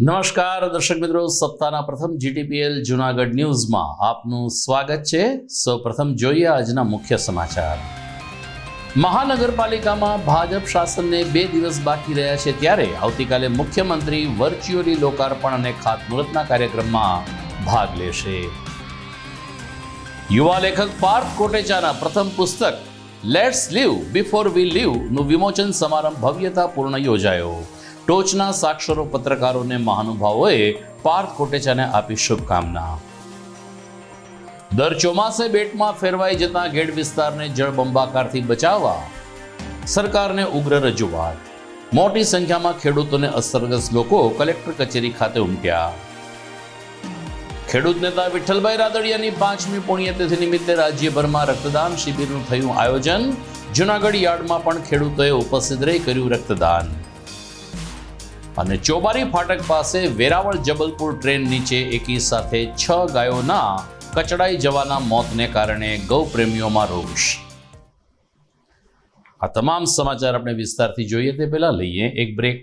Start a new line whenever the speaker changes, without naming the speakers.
નમસ્કાર, દર્શક મિત્રો. સપ્તાહના પ્રથમ જીટીપીએલ જુનાગઢ ન્યૂઝમાં આપનું સ્વાગત છે. સૌપ્રથમ જોઈએ આજના મુખ્ય સમાચાર. મહાનગરપાલિકામાં ભાજપ શાસનને બે દિવસ બાકી રહ્યા છે ત્યારે આવતીકાલે મુખ્યમંત્રી વર્ચ્યુઅલી લોકાર્પણ અને ખાતમુહૂર્તના કાર્યક્રમમાં ભાગ લેશે. યુવા લેખક પાર્થ કોટેચાના પ્રથમ પુસ્તક લેટ્સ લીવ બિફોર વી લીવનું વિમોચન સમારંભ ભવ્યતાપૂર્ણ યોજાયો. ટોચના સાક્ષરો પત્રકારોને મહાનુભાવોએ પાર્થ કોટેચાને આપી શુભકામના. દર ચોમાસે બેટમાં ફેરવાઈ જતા ગેડ વિસ્તારને જળબંબાકારથી બચાવવા સરકારને ઉગ્ર રજૂઆત. મોટી સંખ્યામાં ખેડૂતોને અસરગ્રસ્ત લોકો કલેક્ટર કચેરી ખાતે ઉમટ્યા. ખેડૂત નેતા વિઠ્ઠલભાઈ રાદડિયાની પાંચમી પુણ્યતિથિ નિમિત્તે રાજ્યભરમાં રક્તદાન શિબિરનું થયું આયોજન. જુનાગઢ યાર્ડમાં પણ ખેડૂતોએ ઉપસ્થિત રહી કર્યું રક્તદાન. અને ચોબારી ફાટક પાસે વેરાવળ જબલપુર ટ્રેન નીચે એકી સાથે છ ગાયોના કચડાઈ જવાના મોતને કારણે ગૌપ્રેમીઓમાં રોષ. આ તમામ સમાચાર આપણે વિસ્તારથી જોઈએ તે પહેલાં લઈએ એક બ્રેક.